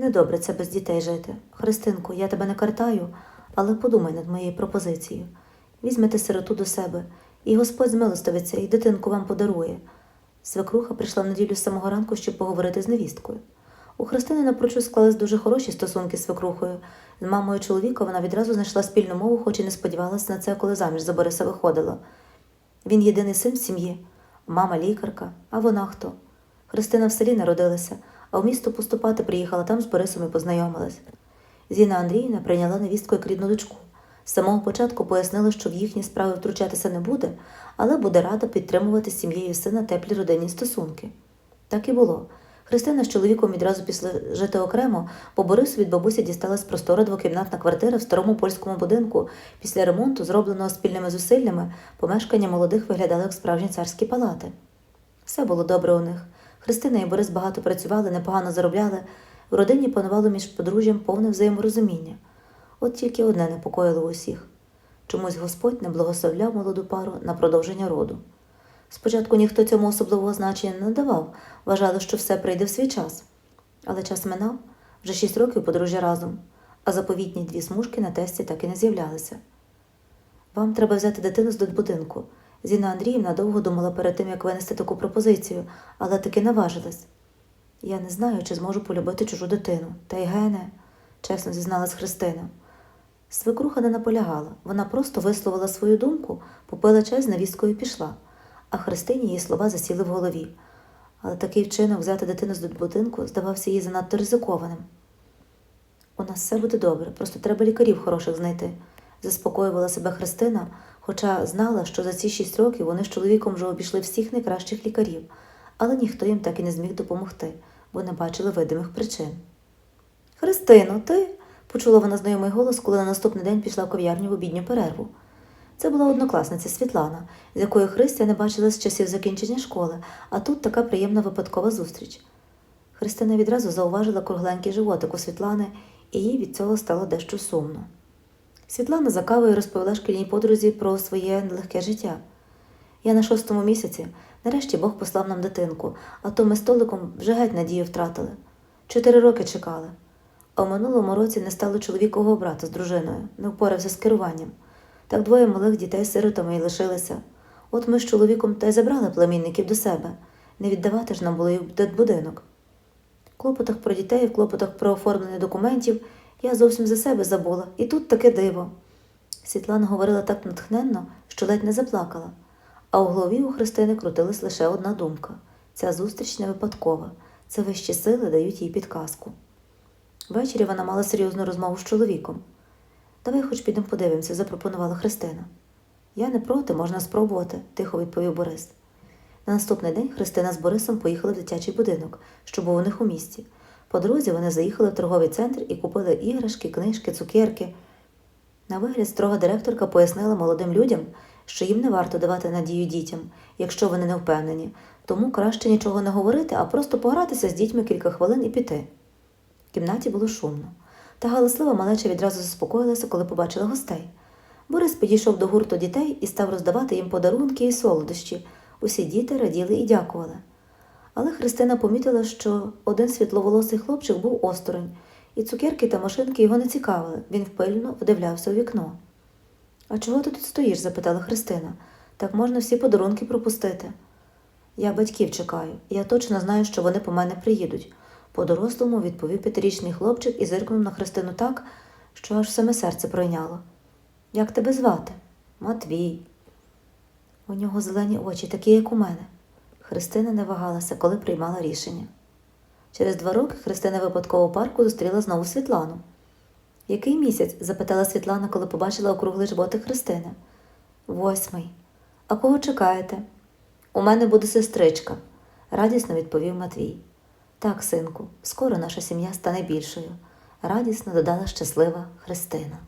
Недобре це без дітей жити. Христинко, я тебе не картаю, але подумай над моєю пропозицією. Візьмете сироту до себе, і Господь змилостивиться і дитинку вам подарує. Свекруха прийшла в неділю з самого ранку, щоб поговорити з невісткою. У Христини напрочуд склались дуже хороші стосунки з свекрухою. З мамою чоловіка вона відразу знайшла спільну мову, хоч і не сподівалася на це, коли заміж за Бориса виходила. Він єдиний син в сім'ї, мама лікарка, а вона хто? Христина в селі народилася, а в місто поступати приїхала там з Борисом і познайомилась. Зіна Андріївна прийняла невістку як рідну дочку. З самого початку пояснила, що в їхні справи втручатися не буде, але буде рада підтримувати з сім'єю сина теплі родинні стосунки. Так і було. Христина з чоловіком відразу пішли жити окремо, бо Борису від бабусі дісталась простора двокімнатна квартира в старому польському будинку. Після ремонту, зробленого спільними зусиллями, помешкання молодих виглядали як справжні царські палати. Все було добре у них. Христина і Борис багато працювали, непогано заробляли. В родині панувало між подружжям повне взаєморозуміння. От тільки одне непокоїло усіх. Чомусь Господь не благословляв молоду пару на продовження роду. Спочатку ніхто цьому особливого значення не надавав, вважали, що все прийде в свій час. Але час минав вже шість років подружжя разом, а заповітні дві смужки на тесті так і не з'являлися. Вам треба взяти дитину з дитбудинку. Зіна Андріївна довго думала перед тим, як винести таку пропозицію, але таки наважилась. Я не знаю, чи зможу полюбити чужу дитину. Та й гене, чесно зізналась Христина. Свекруха не наполягала, вона просто висловила свою думку, попила чай з невісткою і пішла, а Христині її слова засіли в голові. Але такий вчинок взяти дитину з дитбудинку здавався їй занадто ризикованим. У нас все буде добре, просто треба лікарів хороших знайти, заспокоювала себе Христина, хоча знала, що за ці шість років вони з чоловіком вже обійшли всіх найкращих лікарів, але ніхто їм так і не зміг допомогти, бо не бачили видимих причин. Христино, ти? почула вона знайомий голос, коли на наступний день пішла в кав'ярню в обідню перерву. Це була однокласниця Світлана, з якою Христя не бачила з часів закінчення школи, а тут така приємна випадкова зустріч. Христина відразу зауважила кругленький животик у Світлани, і їй від цього стало дещо сумно. Світлана за кавою розповіла шкільній подрузі про своє нелегке життя. Я на шостому місяці, нарешті Бог послав нам дитинку, а то ми з Толиком вже геть надію втратили. Чотири роки чекали. А в минулому році не стало чоловікового брата з дружиною, не впорався з керуванням. Так двоє малих дітей сиротами й лишилися. От ми з чоловіком та й забрали племінників до себе. Не віддавати ж нам було й в дитбудинок. В клопотах про дітей, в клопотах про оформлення документів я зовсім за себе забула, і тут таке диво. Світлана говорила так натхненно, що ледь не заплакала. А у голові у Христини крутилась лише одна думка ця зустріч не випадкова, це вищі сили дають їй підказку. Ввечері вона мала серйозну розмову з чоловіком. Давай хоч підемо подивимося, запропонувала Христина. Я не проти, можна спробувати, тихо відповів Борис. На наступний день Христина з Борисом поїхали в дитячий будинок, що був у них у місті. По дорозі вони заїхали в торговий центр і купили іграшки, книжки, цукерки. На вигляд строга директорка пояснила молодим людям, що їм не варто давати надію дітям, якщо вони не впевнені, тому краще нічого не говорити, а просто погратися з дітьми кілька хвилин і піти. В кімнаті було шумно. Та галаслива малеча відразу заспокоїлася, коли побачила гостей. Борис підійшов до гурту дітей і став роздавати їм подарунки і солодощі. Усі діти раділи і дякували. Але Христина помітила, що один світловолосий хлопчик був осторонь, і цукерки та машинки його не цікавили. Він впильно вдивлявся у вікно. А чого ти тут стоїш? запитала Христина. Так можна всі подарунки пропустити. Я батьків чекаю, я точно знаю, що вони по мене приїдуть. По-дорослому відповів п'ятирічний хлопчик і зиркнув на Христину так, що аж саме серце пройняло. Як тебе звати? Матвій. У нього зелені очі, такі, як у мене. Христина не вагалася, коли приймала рішення. Через два роки Христина випадково у парку зустріла знову Світлану. Який місяць? запитала Світлана, коли побачила округлий животик Христини. Восьмий. А кого чекаєте? У мене буде сестричка, радісно відповів Матвій. Так, синку, скоро наша сім'я стане більшою, радісно додала щаслива Христина.